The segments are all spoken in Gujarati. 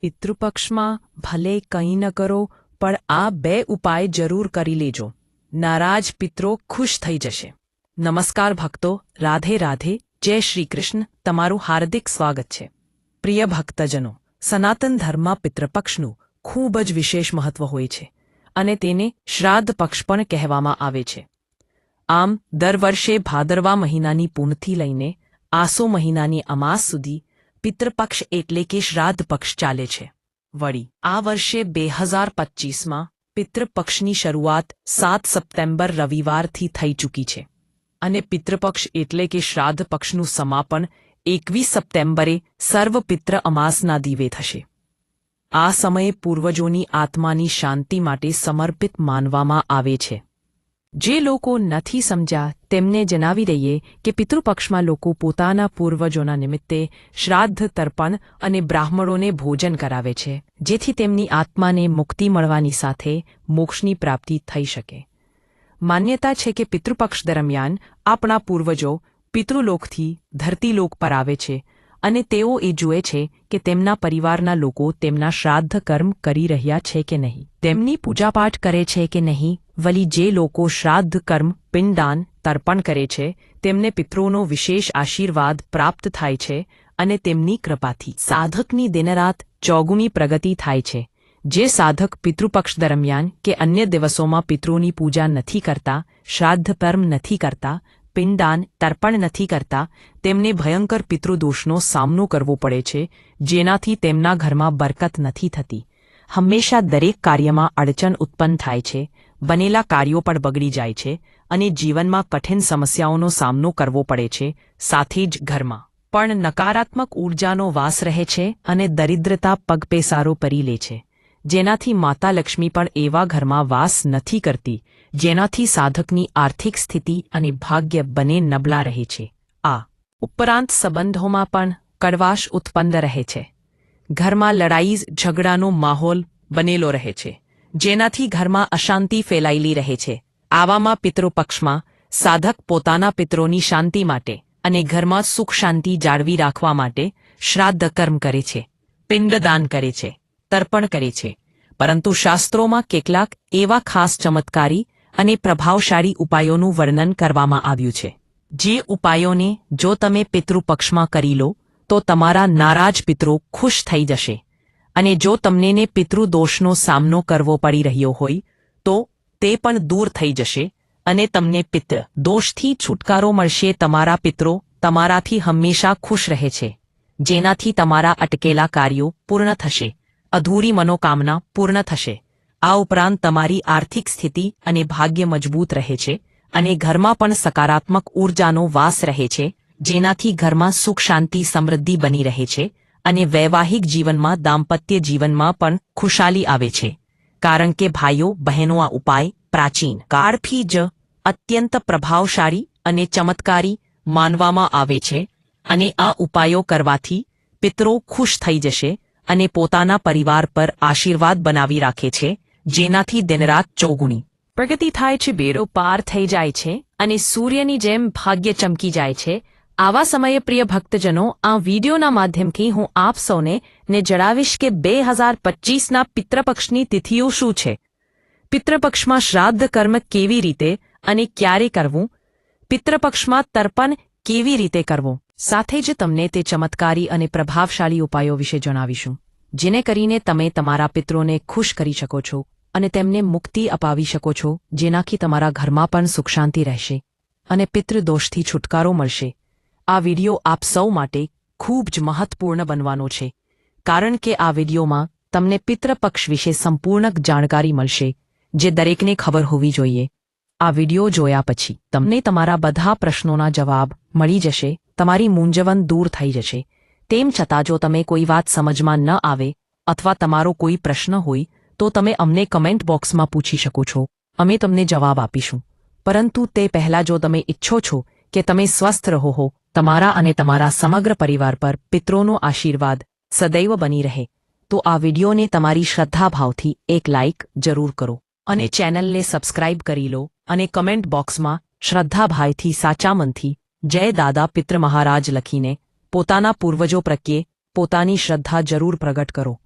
પિતૃપક્ષમાં ભલે કંઈ ન કરો, પણ આ બે ઉપાય જરૂર કરી લેજો. નારાજ પિત્રો ખુશ થઈ જશે. નમસ્કાર ભક્તો, રાધે રાધે, જય શ્રી કૃષ્ણ, તમારું હાર્દિક સ્વાગત છે. પ્રિય ભક્તજનો, સનાતન ધર્મમાં પિતૃપક્ષનું ખૂબ જ વિશેષ મહત્વ હોય છે અને તેને શ્રાદ્ધ પક્ષ પણ કહેવામાં આવે છે. આમ, દર વર્ષે ભાદરવા મહિનાની પૂનથી લઈને આસો મહિનાની અમાસ સુધી પિતૃપક્ષ એટલે કે શ્રાદ્ધ પક્ષ ચાલે છે. વળી, આ વર્ષે બે હજાર પચીસમાં પિતૃપક્ષની શરૂઆત સાત સપ્ટેમ્બર રવિવારથી થઈ ચૂકી છે. અને પિતૃપક્ષ એટલે કે શ્રાદ્ધ પક્ષનું સમાપન એકવીસ સપ્ટેમ્બરે સર્વ પિત્ર અમાસના દીવે થશે. આ સમયે પૂર્વજોની આત્માની શાંતિ માટે સમર્પિત માનવામાં આવે છે. જે લોકો નથી સમજ્યા, તેમને જણાવી દઈએ કે પિતૃપક્ષમાં લોકો પોતાના પૂર્વજોના નિમિત્તે શ્રાદ્ધ, તર્પણ અને બ્રાહ્મણોને ભોજન કરાવે છે, જેથી તેમની આત્માને મુક્તિ મળવાની સાથે મોક્ષની પ્રાપ્તિ થઈ શકે. માન્યતા છે કે પિતૃપક્ષ દરમિયાન આપણા પૂર્વજો પિતૃલોકથી ધરતીલોક પર આવે છે અને તેઓ એ જુએ છે કે તેમના પરિવારના લોકો તેમના શ્રાદ્ધ કર્મ કરી રહ્યા છે કે નહીં. તેમની પૂજાપાઠ કરે છે કે નહીં, વળી જે લોકો શ્રાદ્ધ કર્મ પિંડદાન તર્પણ કરે છે, તેમને પિતૃનો વિશેષ આશીર્વાદ પ્રાપ્ત થાય છે અને તેમની કૃપાથી. સાધકની દિનરાત ચોગુમી પ્રગતિ થાય છે. જે સાધક પિતૃપક્ષ દરમિયાન કે અન્ય દિવસોમાં પિતૃની પૂજા નથી કરતા, શ્રાદ્ધ કર્મ નથી કરતા પિંડદાન તર્પણ નથી કરતા, તેમને ભયંકર પિતૃદોષનો સામનો કરવો પડે છે, જેનાથી તેમના ઘરમાં બરકત નથી થતી. હંમેશા દરેક કાર્યમાં અડચણ ઉત્પન્ન થાય છે, બનેલા કાર્યો પણ બગડી જાય છે, અને જીવનમાં કઠિન સમસ્યાઓનો સામનો કરવો પડે છે, સાથે જ ઘરમાં. પણ નકારાત્મક ઊર્જાનો વાસ રહે છે અને દરિદ્રતા પગપેસારો પરી લે છે. જેનાથી માતા લક્ષ્મી પણ એવા ઘરમાં વાસ નથી કરતી જેનાથી સાધકની આર્થિક સ્થિતિ અને ભાગ્ય બંને નબળા રહે છે. આ ઉપરાંત સંબંધોમાં પણ કડવાશ ઉત્પન્ન રહે છે. ઘરમાં લડાઈ, ઝઘડાનો માહોલ બનેલો રહે છે, જેનાથી ઘરમાં અશાંતિ ફેલાયેલી રહે છે. આવામાં પિતૃપક્ષમાં સાધક પોતાના પિત્રોની શાંતિ માટે અને ઘરમાં સુખ શાંતિ જાળવી રાખવા માટે શ્રાદ્ધ કર્મ કરે છે પિંડદાન કરે છે, તર્પણ કરે છે. પરંતુ શાસ્ત્રોમાં કેટલાક એવા ખાસ ચમત્કારી અને પ્રભાવશાળી ઉપાયોનું વર્ણન કરવામાં આવ્યું છે. જે ઉપાયોને જો તમે પિતૃપક્ષમાં કરી લો, તો તમારા નારાજ પિતૃ ખુશ થઈ જશે. અને જો તમને પિતૃદોષનો સામનો કરવો પડી રહ્યો હોય, તો તે પણ દૂર થઈ જશે અને તમને પિતૃ દોષથી છુટકારો મળશે. તમારા પિત્રો તમારાથી હંમેશા ખુશ રહે છે. જેનાથી તમારા અટકેલા કાર્યો પૂર્ણ થશે. અધૂરી મનોકામના પૂર્ણ થશે. આ ઉપરાંત તમારી આર્થિક સ્થિતિ અને ભાગ્ય મજબૂત રહે છે અને ઘરમાં પણ સકારાત્મક ઊર્જાનો વાસ રહે છે, જેનાથી ઘરમાં સુખ, શાંતિ, સમૃદ્ધિ બની રહે છે અને વૈવાહિક જીવનમાં દાંપત્ય જીવનમાં પણ ખુશાલી આવે છે. કારણ કે ભાઈઓ, બહેનો આ ઉપાય પ્રાચીન કાળથી જ અત્યંત પ્રભાવશાળી અને ચમત્કારી માનવામાં આવે છે અને આ ઉપાયો કરવાથી પિતરો ખુશ થઈ જશે અને પોતાના પરિવાર પર આશીર્વાદ બનાવી રાખે છે જેનાથી દિનરાત ચોગુણી. પ્રગતિ થાય છે બેડો પાર થઈ જાય છે અને સૂર્યની જેમ ભાગ્ય ચમકી જાય છે. આવા સમયે, પ્રિય ભક્તજનો, આ વિડીયોના માધ્યમથી હું આપ સૌને ને જણાવીશ કે બે હજાર પચીસના પિતૃપક્ષની તિથિઓ શું છે? પિતૃપક્ષમાં શ્રાદ્ધ કર્મ કેવી રીતે અને ક્યારે કરવું? પિતૃપક્ષમાં તર્પણ કેવી રીતે કરવું? સાથે જ તમને તે ચમત્કારી અને પ્રભાવશાળી ઉપાયો વિશે જણાવીશું. જેને કરીને તમે તમારા પિત્રોને ખુશ કરી શકો છો અને તેમને મુક્તિ અપાવી શકો છો, જેનાથી તમારા ઘરમાં પણ સુખ શાંતિ રહેશે અને પિતૃદોષથી છુટકારો મળશે. આ વિડિયો આપ સૌ માટે ખૂબ જ મહત્વપૂર્ણ બનવાનો છે, કારણ કે આ વિડિયોમાં તમને પિતૃપક્ષ વિશે સંપૂર્ણ જાણકારી મળશે, જે દરેકને ખબર હોવી જોઈએ. આ વિડિયો જોયા પછી તમને તમારા બધા પ્રશ્નોના જવાબ મળી જશે, તમારી મૂંઝવણ દૂર થઈ જશે તેમ છતાં જો તમે કોઈ વાત સમજમાં ન આવે અથવા તમારો કોઈ પ્રશ્ન હોય, તો તમે અમને કમેન્ટ બોક્સમાં પૂછી શકો છો. અમે તમને જવાબ આપીશું. પરંતુ તે પહેલાં જો તમે ઈચ્છો છો કે તમે સ્વસ્થ રહો હો, તમારા અને તમારા સમગ્ર પરિવાર પર પિત્રોનો આશીર્વાદ સદૈવ બની રહે, તો આ વિડિયોને તમારી શ્રદ્ધાભાવથી એક લાઇક જરૂર કરો અને ચેનલને સબસ્ક્રાઇબ કરી લો અને કમેન્ટ બોક્સમાં શ્રદ્ધાભાઈથી સાચા મનથી જય દાદા પિત્ર મહારાજ લખીને પોતાના પૂર્વજો પ્રત્યે પોતાની શ્રદ્ધા જરૂર પ્રગટ કરો.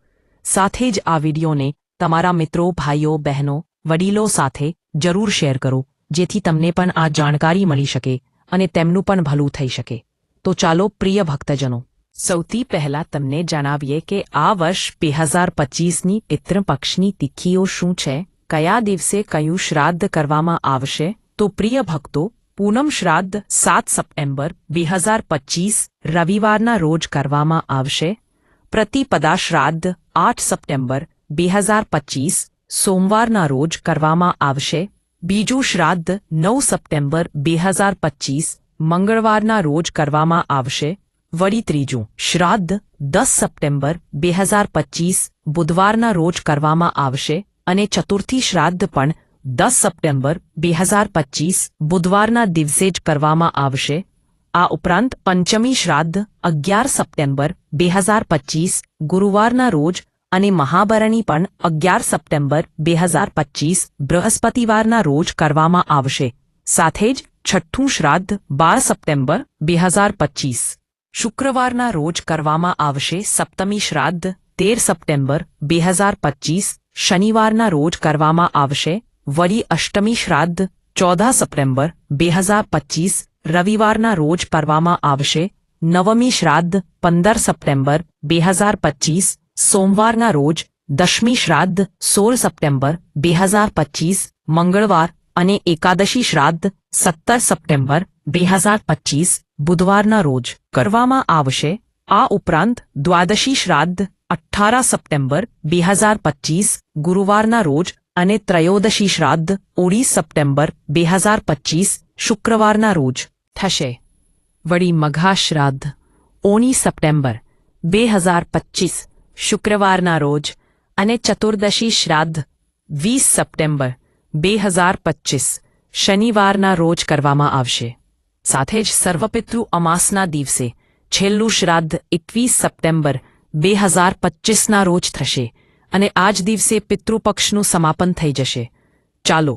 સાથે જ આ વિડીયોને તમારા મિત્રો, ભાઈઓ, બહેનો, વડીલો સાથે જરૂર શેર કરો, જેથી તમને પણ આ જાણકારી મળી શકે અને તેમનું પણ ભલું થઈ શકે. તો ચાલો, પ્રિય ભક્તજનો, સૌથી પહેલા તમને જણાવીએ કે આ વર્ષ બે હજાર પચીસની પિતૃપક્ષની તિથિઓ શું છે, કયા દિવસે કયું શ્રાદ્ધ કરવામાં આવશે? તો પ્રિય ભક્તો પૂનમ શ્રાદ્ધ, સાત સપ્ટેમ્બર, બે હજાર પચીસ, રવિવારના રોજ કરવામાં આવશે. પ્રતિપદા શ્રાદ્ધ, આઠ સપ્ટેમ્બર, બે હજાર પચીસ, સોમવારના રોજ કરવામાં આવશે. બીજું શ્રાદ્ધ, નવ સપ્ટેમ્બર, બે હજાર પચીસ, મંગળવારના રોજ કરવામાં આવશે. વળી ત્રીજું શ્રાદ્ધ, દસ સપ્ટેમ્બર, બે હજાર પચીસ, બુધવારના રોજ કરવામાં આવશે. અને ચતુર્થી શ્રાદ્ધ પણ દસ સપ્ટેમ્બર, બે હજાર પચીસ, બુધવારના દિવસે જ કરવામાં આવશે. આ ઉપરાંત પંચમી શ્રાદ્ધ, અગિયાર સપ્ટેમ્બર, બે હજાર પચીસ, ગુરુવારના રોજ અને મહાબરણી પણ અગિયાર સપ્ટેમ્બર, બે હજાર પચીસ, બૃહસ્પતિવારના રોજ કરવામાં આવશે. સાથે જ છઠ્ઠું શ્રાદ્ધ, બાર સપ્ટેમ્બર, બે હજાર પચીસ. શુક્રવારના રોજ કરવામાં આવશે સપ્તમી શ્રાદ્ધ, તેર સપ્ટેમ્બર, બે હજાર પચીસ. શનિવારના રોજ કરવામાં આવશે વળી અષ્ટમી શ્રાદ્ધ, ચૌદા સપ્ટેમ્બર, બે હજાર પચીસ, રવિવારના રોજ કરવામાં આવશે. નવમી શ્રાદ્ધ, પંદર સપ્ટેમ્બર, બે હજાર પચીસ, સોમવારના રોજ, દશમી શ્રાદ્ધ, સોળ સપ્ટેમ્બર, બે હજાર પચીસ, મંગળવાર અને એકાદશી શ્રાદ્ધ, સત્તર સપ્ટેમ્બર, બે હજાર પચીસ, બુધવારના રોજ કરવામાં આવશે. આ ઉપરાંત દ્વાદશી શ્રાદ્ધ અઠ્ઠાર સપ્ટેમ્બર, બે હજાર પચીસ, ગુરુવારના રોજ અને ત્રયોદશી શ્રાદ્ધ, ઓગણીસ સપ્ટેમ્બર, બે હજાર પચીસ, શુક્રવારના રોજ થશે. વળી મઘા શ્રાદ્ધ, ઓગણીસ સપ્ટેમ્બર, બે હજાર પચીસ, શુક્રવારના રોજ અને ચતુર્દશી શ્રાદ્ધ, વીસ સપ્ટેમ્બર, બે હજાર પચીસ, શનિવારના રોજ કરવામાં આવશે. સાથે જ સર્વપિતૃ અમાસના દિવસે છેલ્લું શ્રાદ્ધ એકવીસ સપ્ટેમ્બર, બે હજાર પચીસના રોજ થશે. અને આ જ દિવસે પિતૃપક્ષનું સમાપન થઈ જશે. ચાલો,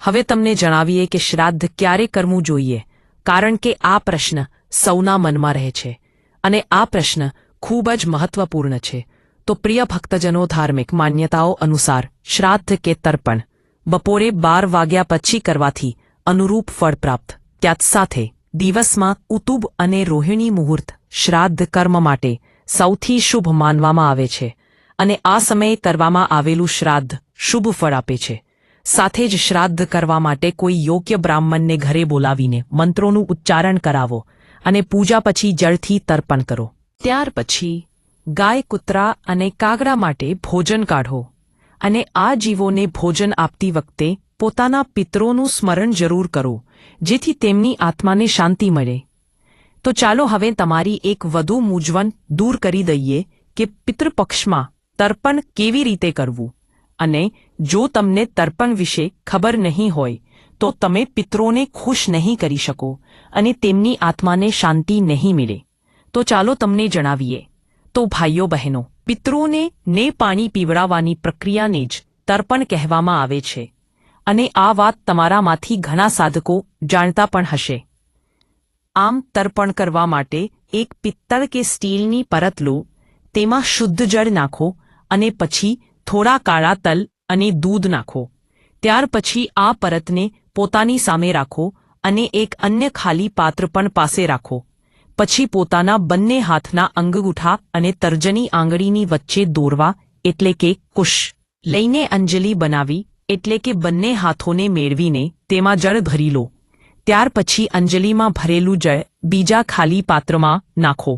હવે તમને જણાવીએ કે શ્રાદ્ધ ક્યારે કરવું જોઈએ, કારણ કે આ પ્રશ્ન સૌના મનમાં રહે છે અને આ પ્રશ્ન ખૂબ જ મહત્વપૂર્ણ છે. તો પ્રિય ભક્તજનો, ધાર્મિક માન્યતાઓ અનુસાર શ્રાદ્ધ કે તર્પણ બપોરે બાર વાગ્યા પછી કરવાથી અનુરૂપ ફળ પ્રાપ્ત. ત્યાત સાથે દિવસમાં ઉતુબ અને રોહિણી મુહૂર્ત શ્રાદ્ધ કર્મ માટે સૌથી શુભ માનવામાં આવે છે. અને આ સમયે કરવામાં આવેલું શ્રાદ્ધ શુભ ફળ આપે છે. સાથે જ શ્રાદ્ધ કરવા માટે કોઈ યોગ્ય બ્રાહ્મણને ઘરે બોલાવીને મંત્રોનું ઉચ્ચારણ કરાવો અને પૂજા પછી જળથી તર્પણ કરો. ત્યાર પછી ગાય, કૂતરા અને કાગડા માટે ભોજન કાઢો અને આ જીવોને ભોજન આપતી વખતે પોતાના પિત્રોનું સ્મરણ જરૂર કરો, જેથી તેમની આત્માને શાંતિ મળે. તો ચાલો હવે તમારી એક વધુ મૂંઝવણ દૂર કરી દઈએ કે પિતૃપક્ષમાં તર્પણ કેવી રીતે કરવું? અને જો તમને તર્પણ વિશે ખબર નહીં હોય, તો તમે પિત્રોને ખુશ નહીં કરી શકો અને તેમની આત્માને શાંતિ નહીં મળે. તો ચાલો તમને જણાવીએ. તો ભાઈઓ બહેનો, પિત્રોને ને પાણી પીવડાવવાની પ્રક્રિયાને જ તર્પણ કહેવામાં આવે છે. અને આ વાત તમારામાંથી ઘણા સાધકો જાણતા પણ હશે. આમ તર્પણ કરવા માટે એક પિત્તળ કે સ્ટીલની પરત લો, તેમાં શુદ્ધ જળ નાખો અને પછી થોડા કાળા તલ અને દૂધ નાખો. ત્યાર પછી આ પરતને પોતાની સામે રાખો અને એક અન્ય ખાલી પાત્ર પણ પાસે રાખો. પછી પોતાના બંને હાથના અંગગૂઠા અને તર્જની આંગળીની વચ્ચે દોરવા, એટલે કે કુશ, લઈને અંજલિ બનાવી, એટલે કે બંને હાથોને મેળવીને તેમાં જળ ભરી લો. ત્યાર પછી અંજલિમાં ભરેલું જળ બીજા ખાલી પાત્રમાં નાખો,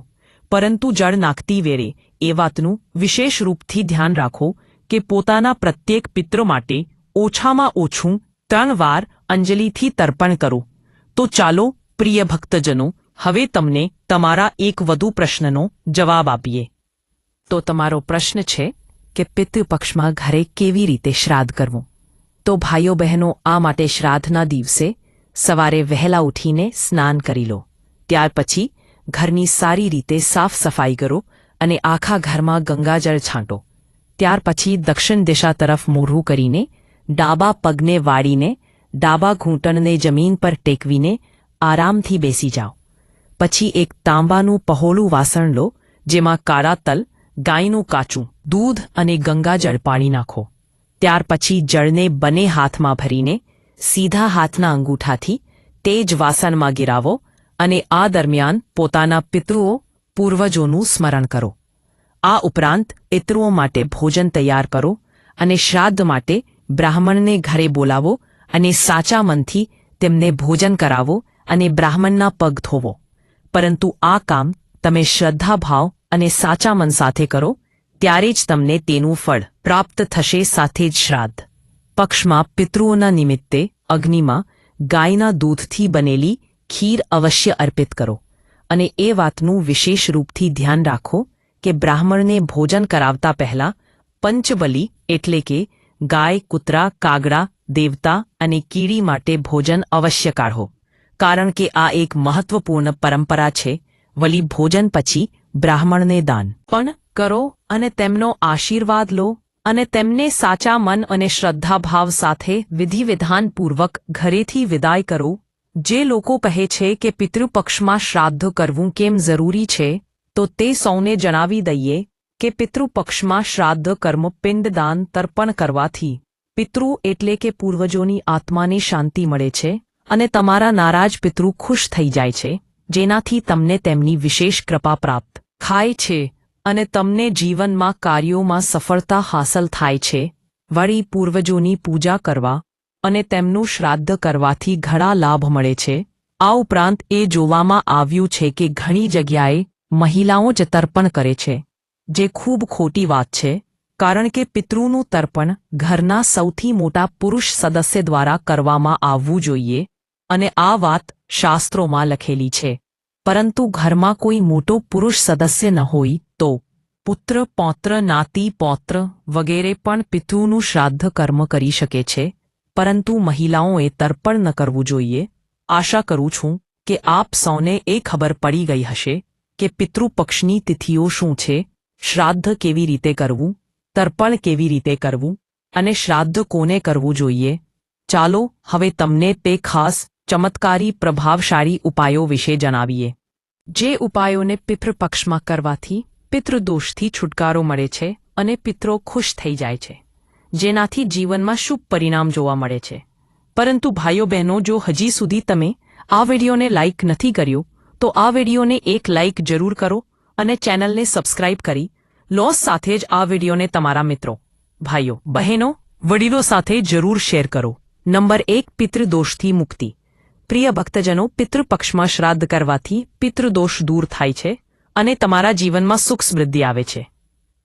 પરંતુ જળ નાખતી વેળે એ વાતનું વિશેષ રૂપથી ધ્યાન રાખો કે પોતાના પ્રત્યેક પિત્ર માટે ઓછામાં ઓછું ત્રણ વાર અંજલિથી તર્પણ કરો. તો ચાલો, પ્રિય ભક્તજનો, હવે તમને તમારા એક વધુ પ્રશ્નનો જવાબ આપીએ. તો તમારો પ્રશ્ન છે કે પિતૃપક્ષમાં ઘરે કેવી રીતે શ્રાદ્ધ કરવું? તો ભાઈઓ બહેનો, આ માટે શ્રાદ્ધના દિવસે સવારે વહેલા ઉઠીને સ્નાન કરી લો. ત્યાર પછી ઘરની સારી રીતે સાફ સફાઈ કરો અને આખા ઘરમાં ગંગાજળ છાંટો. ત્યાર પછી દક્ષિણ દિશા તરફ મોઢું કરીને, ડાબા પગને વાળીને, ડાબા ઘૂંટણને જમીન પર ટેકવીને આરામથી બેસી જાઓ. પછી એક તાંબાનું પહોળું વાસણ લો, જેમાં કાળા તલ, ગાયનું કાચું, દૂધ અને ગંગાજળ પાણી નાખો. ત્યાર પછી જળને બંને હાથમાં ભરીને, સીધા હાથના અંગૂઠાથી તે જ વાસણમાં ગિરાવો અને આ દરમિયાન પોતાના પિતૃઓ પૂર્વજોનું સ્મરણ કરો. આ ઉપરાંત પિતૃઓ માટે ભોજન તૈયાર કરો અને શ્રાદ્ધ માટે બ્રાહ્મણને ઘરે બોલાવો અને સાચા મનથી તેમને ભોજન કરાવો અને બ્રાહ્મણના પગ ધોવો. પરંતુ આ કામ તમે શ્રદ્ધાભાવ અને સાચા મન સાથે કરો, ત્યારે જ તમને તેનું ફળ પ્રાપ્ત થશે સાથે જ શ્રાદ્ધ. પક્ષમાં પિતૃઓના નિમિત્તે અગ્નિમાં ગાયના દૂધથી બનેલી ખીર અવશ્ય અર્પિત કરો. અને એ વાતનું વિશેષ રૂપથી ધ્યાન રાખો કે બ્રાહ્મણને ભોજન કરાવતા પહેલા પંચબલી એટલે કે ગાય, કૂતરા, કાગડા, દેવતા અને કીડી માટે ભોજન અવશ્ય કાઢો. કારણ કે આ એક મહત્વપૂર્ણ પરંપરા છે. વળી ભોજન પછી બ્રાહ્મણને દાન. પણ કરો અને તેમનો આશીર્વાદ લો અને તેમને સાચા મન અને શ્રદ્ધાભાવ સાથે વિધિવિધાનપૂર્વક ઘરેથી વિદાય કરો. જે લોકો કહે છે કે પિતૃપક્ષમાં શ્રાદ્ધ કરવું કેમ જરૂરી છે, તો તે સૌને જણાવી દઈએ કે પિતૃપક્ષમાં શ્રાદ્ધ કર્મ પિંડદાન તર્પણ કરવાથી પિતૃ એટલે કે પૂર્વજોની આત્માને શાંતિ મળે છે અને તમારા નારાજ પિતૃ ખુશ થઈ જાય છે, જેનાથી તમને તેમની વિશેષ કૃપા પ્રાપ્ત થાય છે અને તમને જીવનમાં કાર્યોમાં સફળતા હાંસલ થાય છે. વળી પૂર્વજોની પૂજા કરવા અને તેમનું શ્રાદ્ધ કરવાથી ઘણા લાભ મળે છે. આ ઉપરાંત એ જોવામાં આવ્યું છે કે ઘણી જગ્યાએ મહિલાઓ જ તર્પણ કરે છે, જે ખૂબ ખોટી વાત છે, કારણ કે પિતૃનું તર્પણ ઘરના સૌથી મોટા પુરુષ સદસ્ય દ્વારા કરવામાં આવવું જોઈએ, અને આ વાત શાસ્ત્રોમાં લખેલી છે. પરંતુ ઘરમાં કોઈ મોટો પુરુષ સદસ્ય ન હોય તો પુત્ર, પૌત્ર, નાતી, પૌત્ર વગેરે પણ પિતૃનું શ્રાદ્ધ કર્મ કરી શકે છે પરંતુ મહિલાઓએ તર્પણ ન કરવું જોઈએ. આશા કરું છું કે આપ સૌને એ ખબર પડી ગઈ હશે કે પિતૃપક્ષની તિથિઓ શું છે. શ્રાદ્ધ કેવી રીતે કરવું? તર્પણ કેવી રીતે કરવું? અને શ્રાદ્ધ કોને કરવું જોઈએ? ચાલો હવે તમને તે ખાસ, ચમત્કારી, પ્રભાવશાળી ઉપાયો વિશે જણાવીએ. જે ઉપાયોને પિતૃપક્ષમાં કરવાથી પિતૃદોષથી છુટકારો મળે છે અને પિત્રો ખુશ થઈ જાય છે. જેનાથી જીવનમાં શુભ પરિણામ જોવા મળે છે. પરંતુ ભાઈઓ બહેનો જો હજી સુધી તમે આ વિડીયોને લાઇક નથી કર્યો, તો આ વિડીયોને એક લાઇક જરૂર કરો અને ચેનલને સબસ્ક્રાઇબ કરી લોસ સાથે જ આ વિડીયોને તમારા મિત્રો, ભાઈઓ, બહેનો, વડીલો સાથે જરૂર શેર કરો. નંબર એક, પિતૃદોષથી મુક્તિ. પ્રિય ભક્તજનો, પિતૃપક્ષમાં શ્રાદ્ધ કરવાથી પિતૃદોષ દૂર થાય છે અને તમારા જીવનમાં સુખ સમૃદ્ધિ આવે છે.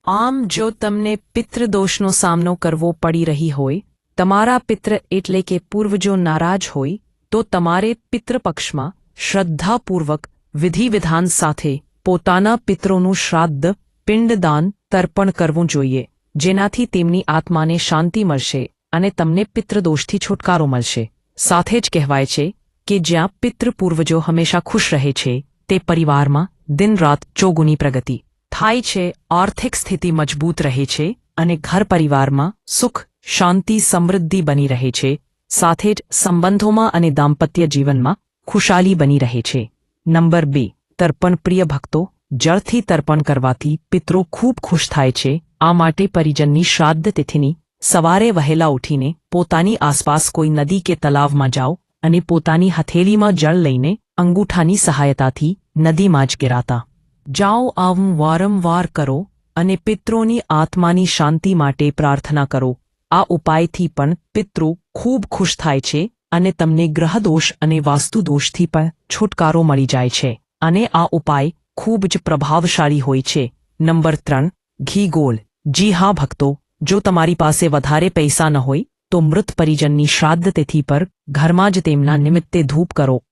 આમ જો તમને પિતૃદોષનો સામનો કરવો પડી રહી હોય, તમારા પિત્ર એટલે કે પૂર્વજો નારાજ હોય, તો તમારે પિતૃપક્ષમાં શ્રદ્ધાપૂર્વક વિધિવિધાન સાથે પોતાના પિત્રોનું શ્રાદ્ધ, પિંડદાન, તર્પણ કરવું જોઈએ, જેનાથી તેમની આત્માને શાંતિ મળશે અને તમને પિતૃદોષથી છુટકારો મળશે. સાથે જ કહેવાય છે કે જ્યાં પિતૃ પૂર્વજો હંમેશા ખુશ રહે છે, તે પરિવારમાં દિનરાત ચોગુની પ્રગતિ. થાય છે, આર્થિક સ્થિતિ મજબૂત રહે છે અને ઘર પરિવારમાં સુખ, શાંતિ, સમૃદ્ધિ બની રહે છે. સાથે જ સંબંધોમાં અને દાંપત્ય જીવનમાં ખુશાલી બની રહે છે. નંબર બે, તર્પણ પ્રિય ભક્તો, જળથી તર્પણ કરવાથી પિત્રો ખૂબ ખુશ થાય છે. આ માટે પરિજનની શ્રાદ્ધ તિથિની સવારે વહેલા ઉઠીને પોતાની આસપાસ કોઈ નદી કે તલાવમાં જાઓ અને પોતાની હથેળીમાં જળ લઈને અંગૂઠાની સહાયતાથી નદીમાં જ ગિરાતા. જાઓ, આવું વારંવાર કરો અને પિત્રોની આત્માની શાંતિ માટે પ્રાર્થના કરો. આ ઉપાયથી પણ પિત્રો ખૂબ ખુશ થાય છે અને તમને ગ્રહદોષ અને વાસ્તુદોષથી પણ છુટકારો મળી જાય છે. અને આ ઉપાય ખૂબ જ પ્રભાવશાળી હોય છે. નંબર ત્રણ, ઘી ગોળ. જી હા, ભક્તો, જો તમારી પાસે વધારે પૈસા ન હોય, તો મૃત પરિજનની શ્રાદ્ધ તિથિ પર ઘરમાં જ તેમના નિમિત્તે ધૂપ કરો.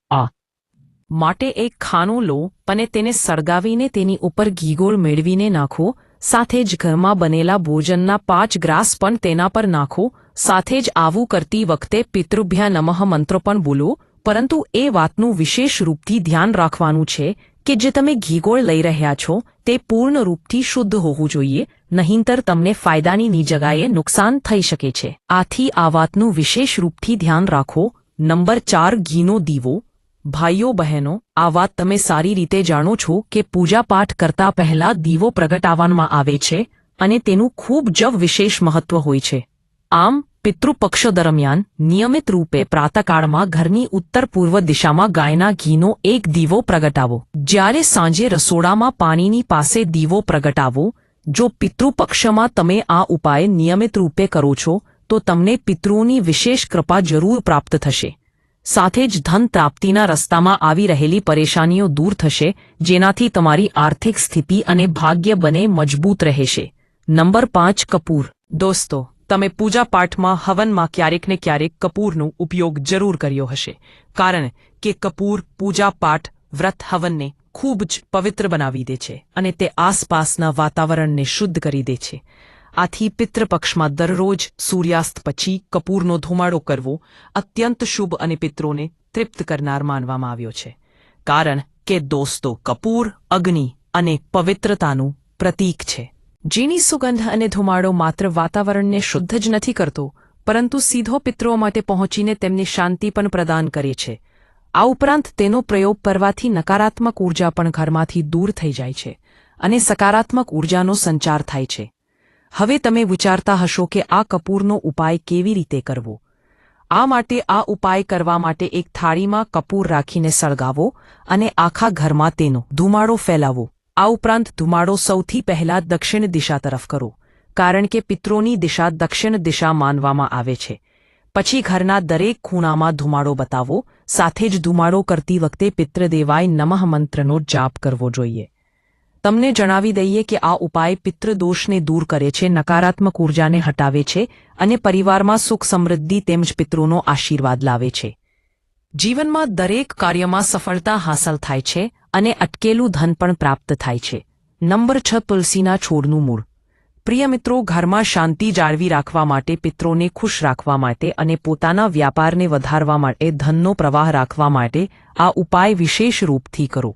માટે એક ખાનું લો અને તેને સળગાવીને તેની ઉપર ઘીગોળ મેળવીને નાખો, સાથે જ ઘરમાં બનેલા ભોજનના પાંચ ગ્રાસ પણ તેના પર નાખો, સાથે જ આવું કરતી વખતે પિતૃભ્યા નમઃ મંત્રો પણ બોલો, પરંતુ એ વાતનું વિશેષ રૂપથી ધ્યાન રાખવાનું છે કે જે તમે ઘીગોળ લઈ રહ્યા છો, તે પૂર્ણ રૂપથી શુદ્ધ હોવું જોઈએ, નહીંતર તમને ફાયદાની જગાએ નુકસાન થઈ શકે છે. આથી આ વાતનું વિશેષ રૂપથી ધ્યાન રાખો. નંબર ચાર, ઘીનો દીવો. ભાઈઓ, બહેનો, આ વાત તમે સારી રીતે જાણો છો કે પૂજાપાઠ કરતા પહેલા દીવો પ્રગટાવવામાં આવે છે અને તેનું ખૂબ જ વિશેષ મહત્વ હોય છે. આમ, પિતૃપક્ષ દરમિયાન નિયમિત રૂપે પ્રાતકાળમાં ઘરની ઉત્તર પૂર્વ દિશામાં ગાયના ઘીનો એક દીવો પ્રગટાવો. જ્યારે સાંજે રસોડામાં પાણીની પાસે દીવો પ્રગટાવો, જો પિતૃપક્ષમાં તમે આ ઉપાય નિયમિત રૂપે કરો છો, તો તમને પિતૃઓની વિશેષ કૃપા જરૂર પ્રાપ્ત થશે. સાથે જ ધન પ્રાપ્તિના રસ્તામાં આવી રહેલી પરેશાનીઓ દૂર થશે, જેનાથી તમારી આર્થિક સ્થિતિ અને ભાગ્ય બને મજબૂત રહેશે. નંબર પાંચ, કપૂર. દોસ્તો, તમે પૂજા પાઠમાં હવનમાં ક્યારેક ને ક્યારેક કપૂરનો ઉપયોગ જરૂર કર્યો હશે, કારણ કે કપૂર પૂજા પાઠ વ્રત હવનને ખૂબ જ પવિત્ર બનાવી દે છે અને તે આસપાસના વાતાવરણને શુદ્ધ કરી દે છે. આથી પિતૃપક્ષમાં દરરોજ સૂર્યાસ્ત પછી કપૂરનો ધુમાડો કરવો અત્યંત શુભ અને પિત્રોને તૃપ્ત કરનાર માનવામાં આવ્યો છે. કારણ કે દોસ્તો, કપૂર, અગ્નિ અને પવિત્રતાનું પ્રતીક છે. જેની સુગંધ અને ધુમાડો માત્ર વાતાવરણને શુદ્ધ જ નથી કરતો, પરંતુ સીધો પિત્રો માટે પહોંચીને તેમને શાંતિ પણ પ્રદાન કરે છે. આ ઉપરાંત તેનો પ્રયોગ કરવાથી નકારાત્મક ઊર્જા પણ ઘરમાંથી દૂર થઈ જાય છે અને સકારાત્મક ઊર્જાનો સંચાર થાય છે. હવે તમે વિચારતા હશો કે આ કપૂરનો ઉપાય કેવી રીતે કરવો? આ માટે આ ઉપાય કરવા માટે એક થાળીમાં કપૂર રાખીને સળગાવો અને આખા ઘરમાં તેનો ધુમાડો ફેલાવો. આ ઉપરાંત ધુમાડો સૌથી પહેલા દક્ષિણ દિશા તરફ કરો, કારણ કે પિત્રોની દિશા દક્ષિણ દિશા માનવામાં આવે છે. પછી ઘરના દરેક ખૂણામાં ધુમાડો બતાવો, સાથે જ ધુમાડો કરતી વખતે પિતૃદેવાય નમઃ મંત્રનો જાપ કરવો જોઈએ. તમને જણાવી દઈએ કે આ ઉપાય પિતૃદોષને દૂર કરે છે, નકારાત્મક ઉર્જાને હટાવે છે અને પરિવારમાં સુખ સમૃદ્ધિ તેમજ પિતૃનો આશીર્વાદ લાવે છે. જીવનમાં દરેક કાર્યમાં સફળતા હાંસલ થાય છે અને અટકેલું ધન પણ પ્રાપ્ત થાય છે. નંબર છ, તુલસીના છોડનું મૂળ. પ્રિય મિત્રો, ઘરમાં શાંતિ જાળવી રાખવા માટે પિત્રોને ખુશ રાખવા માટે અને પોતાના વ્યાપારને વધારવા માટે, ધનનો પ્રવાહ રાખવા માટે આ ઉપાય વિશેષ રૂપથી કરો.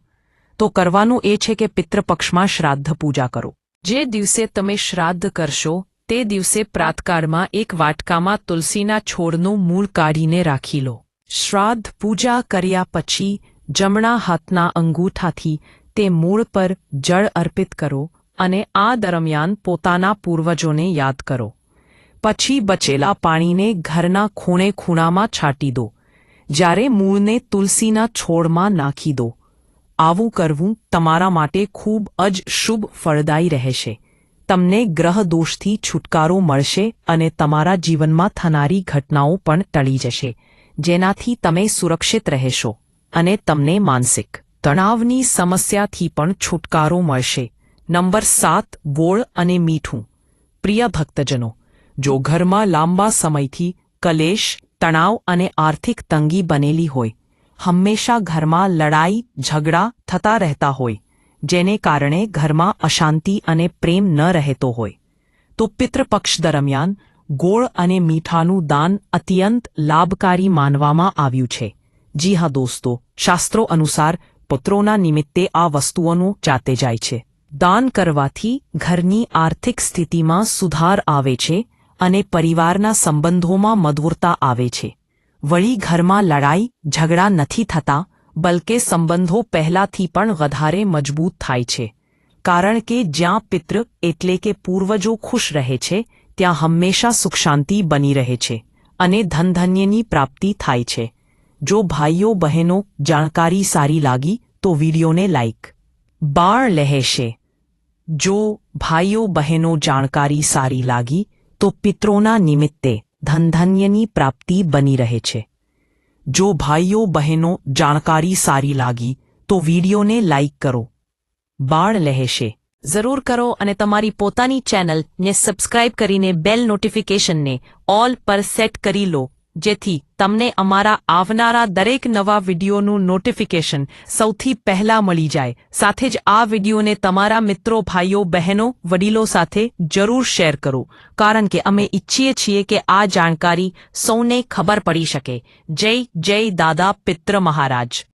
તો કરવાનું એ છે કે પિતૃપક્ષમાં શ્રાદ્ધ પૂજા કરો. જે દિવસે તમે શ્રાદ્ધ કરશો, તે દિવસે પ્રાતકાળમાં એક વાટકામાં તુલસીના છોડનું મૂળ કાઢીને રાખી લો. શ્રાદ્ધ પૂજા કર્યા પછી જમણા હાથના અંગૂઠાથી તે મૂળ પર જળ અર્પિત કરો અને આ દરમિયાન પોતાના પૂર્વજોને યાદ કરો. પછી બચેલા પાણીને ઘરના ખૂણે ખૂણામાં છાંટી દો. જ્યારે મૂળને તુલસીના છોડમાં નાખી દો. આવું કરવું તમારા માટે ખૂબ જ શુભ ફળદાયી રહેશે. તમને ગ્રહ દોષથી છુટકારો મળશે અને તમારા જીવનમાં થનારી ઘટનાઓ પણ ટળી જશે, જેનાથી તમે સુરક્ષિત રહેશો અને તમને માનસિક તણાવની સમસ્યાથી પણ છુટકારો મળશે. નંબર સાત, ગોળ અને મીઠું. પ્રિય ભક્તજનો, જો ઘરમાં લાંબા સમયથી કલેશ, તણાવ અને આર્થિક તંગી બનેલી હોય હંમેશા ઘરમાં લડાઈ, ઝઘડા થતા રહેતા હોય, જેને કારણે ઘરમાં અશાંતિ અને પ્રેમ ન રહેતો હોય. તો પિતૃપક્ષ દરમિયાન ગોળ અને મીઠાનું દાન અત્યંત લાભકારી માનવામાં આવ્યું છે. જી હા દોસ્તો, શાસ્ત્રો અનુસાર પુત્રોના નિમિત્તે આ વસ્તુઓનું જાતે જાય છે. દાન કરવાથી ઘરની આર્થિક સ્થિતિમાં સુધાર આવે છે અને પરિવારના સંબંધોમાં મધુરતા આવે છે. વળી ઘરમાં લડાઈ, ઝઘડા નથી થતા, બલકે સંબંધો પહેલાથી પણ વધારે મજબૂત થાય છે. કારણ કે જ્યાં પિતૃ એટલે કે પૂર્વજો ખુશ રહે છે, ત્યાં હંમેશા સુખશાંતિ બની રહે છે અને ધનધન્યની પ્રાપ્તિ થાય છે. જો ભાઈઓ બહેનો જાણકારી સારી લાગી, તો વિડીયોને લાઇક બાળ લહેશે. જો ભાઈઓ બહેનો જાણકારી સારી લાગી, તો પિત્રોના નિમિત્તે ધનધન્યની પ્રાપ્તિ બની રહે છે. જો ભાઈઓ, બહેનો જાણકારી સારી લાગી, તો વિડીયોને લાઇક કરો. બાળ લહેશે. જરૂર કરો અને તમારી પોતાની ચેનલને સબસ્ક્રાઇબ કરીને બેલ નોટિફિકેશનને ઓલ પર સેટ કરી લો. જેથી તમને અમારા આવનારા દરેક નવા વિડીયોનું નોટિફિકેશન સૌથી પહેલા મળી જાય. સાથે જ આ વિડીયોને તમારા મિત્રો, ભાઈઓ, બહેનો, વડીલો સાથે જરૂર શેર કરો. કારણ કે અમે ઈચ્છીએ છીએ કે આ જાણકારી સૌને ખબર પડી શકે. જય જય દાદા પિત્ર મહારાજ.